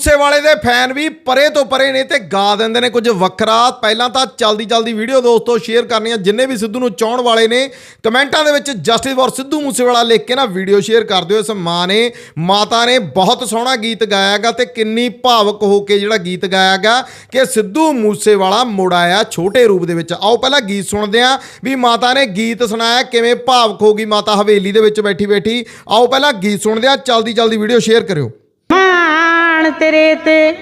ਮੂਸੇਵਾਲੇ ਦੇ ਫੈਨ ਵੀ ਪਰੇ ਤੋਂ ਪਰੇ ਨੇ ਤੇ ਗਾ ਦਿੰਦੇ ਨੇ ਕੁਝ ਵੱਖਰਾ। ਪਹਿਲਾਂ ਤਾਂ ਚਲਦੀ ਚਲਦੀ ਵੀਡੀਓ ਦੋਸਤੋ ਸ਼ੇਅਰ ਕਰਨੀ ਆ ਜਿੰਨੇ ਵੀ ਸਿੱਧੂ ਨੂੰ ਚਾਹਣ ਵਾਲੇ ਨੇ, ਕਮੈਂਟਾਂ ਦੇ ਵਿੱਚ ਜਸਟਿਸ ਫॉर ਸਿੱਧੂ ਮੂਸੇਵਾਲਾ ਲਿਖ ਕੇ ਨਾ ਵੀਡੀਓ ਸ਼ੇਅਰ ਕਰ ਦਿਓ। ਇਸ ਮਾਂ ਨੇ, ਮਾਤਾ ਨੇ ਬਹੁਤ ਸੋਹਣਾ ਗੀਤ ਗਾਇਆਗਾ ਤੇ ਕਿੰਨੀ ਭਾਵਕ ਹੋ ਕੇ ਜਿਹੜਾ ਗੀਤ ਗਾਇਆਗਾ ਕਿ ਸਿੱਧੂ ਮੂਸੇਵਾਲਾ ਮੁੜ ਆਇਆ ਛੋਟੇ ਰੂਪ ਦੇ ਵਿੱਚ। ਆਓ ਪਹਿਲਾਂ ਗੀਤ ਸੁਣਦੇ ਆ ਵੀ ਮਾਤਾ ਨੇ ਗੀਤ ਸੁਣਾਇਆ, ਕਿਵੇਂ ਭਾਵਕ ਹੋ ਗਈ ਮਾਤਾ ਹਵੇਲੀ ਦੇ ਵਿੱਚ ਬੈਠੀ ਬੈਠੀ। ਆਓ ਪਹਿਲਾਂ ਗੀਤ ਸੁਣਦੇ ਆ ਚਲਦੀ ਚਲਦੀ ਵੀਡੀਓ ਸ਼ੇਅਰ ਕਰਿਓ। ਮਾਣ ਤੇਰੇ ਤੇ।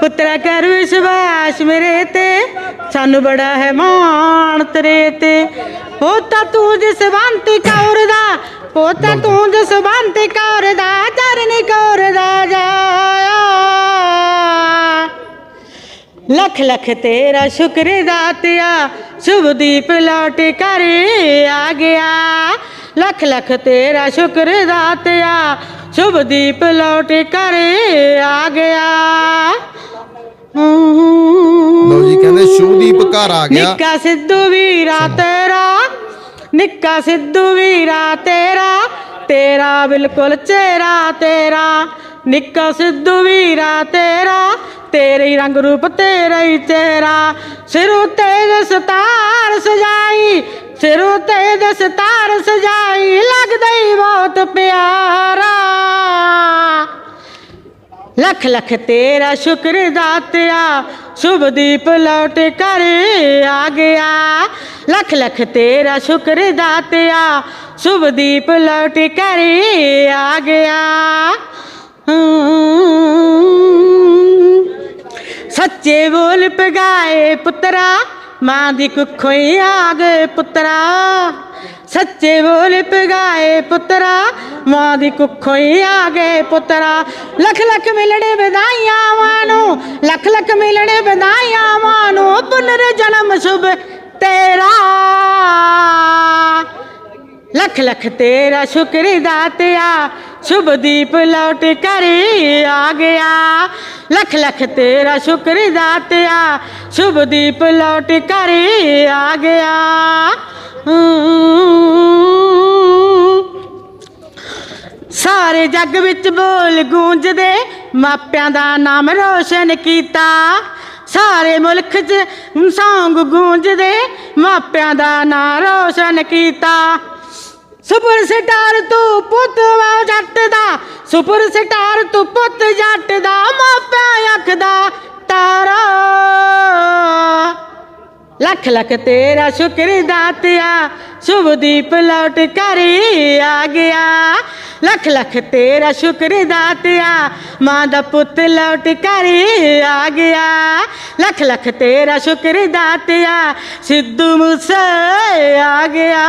ਪੁੱਤਰਾ ਕਰ ਵਿਸ਼ਵਾਸ ਮੇਰੇ ਤੇ। ਸਾਨੂੰ ਬੜਾ ਹੈ ਮਾਣ ਤੇਰੇ ਤੇ। ਪੋਤਾ ਤੂੰ ਜਸਵੰਤ ਕੌਰ ਦਾ ਪੋਤਾ ਤੂੰ ਜਸਵੰਤ ਕੌਰ ਦਾ ਚਰਨ ਕੌਰ ਦਾ ਜਾਇਆ। ਲੱਖ ਲੱਖ ਤੇਰਾ ਸ਼ੁਕਰ ਦਾਤਿਆ ਸ਼ੁਭਦੀਪ ਲੌਟ ਕਰ ਆ ਗਿਆ। ਲੱਖ ਲੱਖ ਤੇਰਾ ਸ਼ੁਕਰ ਦਾਤਿਆ ਸ਼ੁਭਦੀਪ ਲੌਟ ਕਰ ਆ ਗਿਆ ਲਓ ਜੀ ਕਹਿੰਦੇ ਸ਼ੁਭਦੀਪ ਘਰ ਆ ਗਿਆ। ਨਿੱਕਾ ਸਿੱਧੂ ਵੀਰਾ ਤੇਰਾ ਨਿੱਕਾ ਸਿੱਧੂ ਵੀਰਾ ਤੇਰਾ ਤੇਰਾ ਬਿਲਕੁਲ ਚਿਹਰਾ ਤੇਰਾ। ਨਿੱਕਾ ਸਿੱਧੂ ਵੀਰਾ ਤੇਰਾ ਤੇਰੇ ਹੀ ਰੰਗ ਰੂਪ ਤੇਰਾ ਹੀ ਚਿਹਰਾ ਸਿਰ ਉਤੇ ਦਸਤਾਰ ਸਜਾਈ ਸਿਰ ਉਤੇ ਦਸਤਾਰ ਸਜਾਈ ਲੱਗਦਾ ਹੀ ਬਹੁਤ ਪਿਆਰਾ ਲੱਖ ਲੱਖ ਤੇਰਾ ਸ਼ੁਕਰ ਦਾਤਿਆ ਸ਼ੁਭਦੀਪ ਲੌਟ ਕਰ ਆ ਗਿਆ ਲੱਖ ਲੱਖ ਤੇਰਾ ਸ਼ੁਕਰ ਦਾਤਿਆ ਸ਼ੁਭਦੀਪ ਲੌਟ ਕਰ ਆ ਗਿਆ ਸੱਚੇ ਬੋਲ ਪਗਾਏ ਪੁੱਤਰਾ ਮਾਂ ਦੀ ਕੁੱਖੋਂ ਹੀ ਪੁੱਤਰਾ, ਸੱਚੇ ਬੋਲ ਪਗਾਏ ਪੁੱਤਰਾ, ਮਾਂ ਦੀ ਕੁੱਖੋਂ ਆ ਗਏ ਪੁੱਤਰਾ। ਲੱਖ ਲੱਖ ਮਿਲਣੇ ਵਧਾਈਆਂ ਨੂੰ, ਲੱਖ ਲੱਖ ਮਿਲਣੇ ਵਧਾਈਆਂ ਨੂੰ ਪੁਨਰ ਜਨਮ ਸ਼ੁਭ ਤੇਰਾ। ਲੱਖ ਲੱਖ ਤੇਰਾ ਸ਼ੁਕਰ ਦਾਤਿਆ ਸ਼ੁਭਦੀਪ ਲੌਟ ਕਰ ਆ ਗਿਆ। ਲੱਖ ਲੱਖ ਤੇਰਾ ਸ਼ੁਕਰ ਦਾਤਿਆ ਸ਼ੁਭਦੀਪ ਲੌਟ ਕਰ ਆ ਗਿਆ। ਸਾਰੇ ਜੱਗ ਵਿੱਚ ਬੋਲ ਗੂੰਜਦੇ, ਮਾਪਿਆਂ ਦਾ ਨਾਮ ਰੋਸ਼ਨ ਕੀਤਾ। ਸਾਰੇ ਮੁਲਕ 'ਚ ਸੌਂਗ ਗੂੰਜਦੇ, ਮਾਪਿਆਂ ਦਾ ਨਾਮ ਰੋਸ਼ਨ ਕੀਤਾ। ਸੁਪਰ ਸਟਾਰ ਤੂੰ ਪੁੱਤ ਵਾ ਜੱਟ ਦਾ, ਸੁਪਰ ਸਟਾਰ ਤੂੰ ਪੁੱਤ ਜੱਟ ਦਾ, ਮਾਪਿਆਂ ਅੱਖ ਦਾ ਤਾਰਾ। ਲੱਖ ਲੱਖ ਤੇਰਾ ਸ਼ੁਕਰ ਦਾਤਿਆ ਸ਼ੁਭਦੀਪ ਲੌਟ ਕਰੀ ਆ ਗਿਆ। ਲੱਖ ਲੱਖ ਤੇਰਾ ਸ਼ੁਕਰ ਦਾਤਿਆ ਮਾਂ ਦਾ ਪੁੱਤ ਲੌਟ ਕਰ ਆ ਗਿਆ। ਲੱਖ ਲੱਖ ਤੇਰਾ ਸ਼ੁਕਰ ਦਾਤਿਆ ਸਿੱਧੂ ਮੂਸੇ ਆ ਗਿਆ।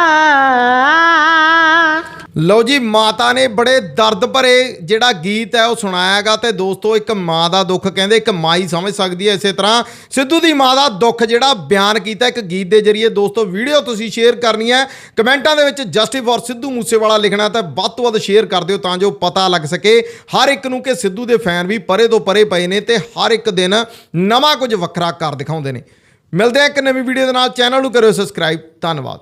ਲਓ ਜੀ, ਮਾਤਾ ਨੇ ਬੜੇ ਦਰਦ ਭਰੇ ਜਿਹੜਾ ਗੀਤ ਹੈ, ਉਹ ਸੁਣਾਇਆਗਾ ਤੇ ਦੋਸਤੋ, ਇੱਕ ਮਾਂ ਦਾ ਦੁੱਖ ਕਹਿੰਦੇ, ਇੱਕ ਮਾਈ ਸਮਝ ਸਕਦੀ ਹੈ ਇਸੇ ਤਰ੍ਹਾਂ। ਸਿੱਧੂ ਦੀ ਮਾਂ ਦਾ ਦੁੱਖ ਜਿਹੜਾ ਬਿਆਨ ਕੀਤਾ ਇੱਕ ਗੀਤ ਦੇ ਜ਼ਰੀਏ। ਦੋਸਤੋ, ਵੀਡੀਓ ਤੁਸੀਂ ਸ਼ੇਅਰ ਕਰਨੀ ਹੈ, ਕਮੈਂਟਾਂ ਦੇ ਵਿੱਚ ਜਸਟਿਸ ਫॉर ਸਿੱਧੂ ਮੂਸੇਵਾਲਾ ਲਿਖਣਾ ਤਾਂ ਵੱਧ ਤੋਂ ਵੱਧ ਸ਼ੇਅਰ ਕਰ ਦਿਓ ਤਾਂ ਜੋ ਪਤਾ ਲੱਗ ਸਕੇ। ਹਰ ਇੱਕ ਨੂੰ ਕਿ ਸਿੱਧੂ ਦੇ ਫੈਨ ਵੀ ਪਰੇ ਤੋਂ ਪਰੇ ਪਏ ਨੇ ਤੇ ਹਰ ਇੱਕ ਦਿਨ ਨਵਾਂ ਕੁਝ ਵੱਖਰਾ ਕਰ ਦਿਖਾਉਂਦੇ ਨੇ। ਮਿਲਦੇ ਆ ਇੱਕ ਨਵੀਂ ਵੀਡੀਓ ਦੇ ਨਾਲ। ਚੈਨਲ ਨੂੰ ਕਰਿਓ ਸਬਸਕ੍ਰਾਈਬ। ਧੰਨਵਾਦ।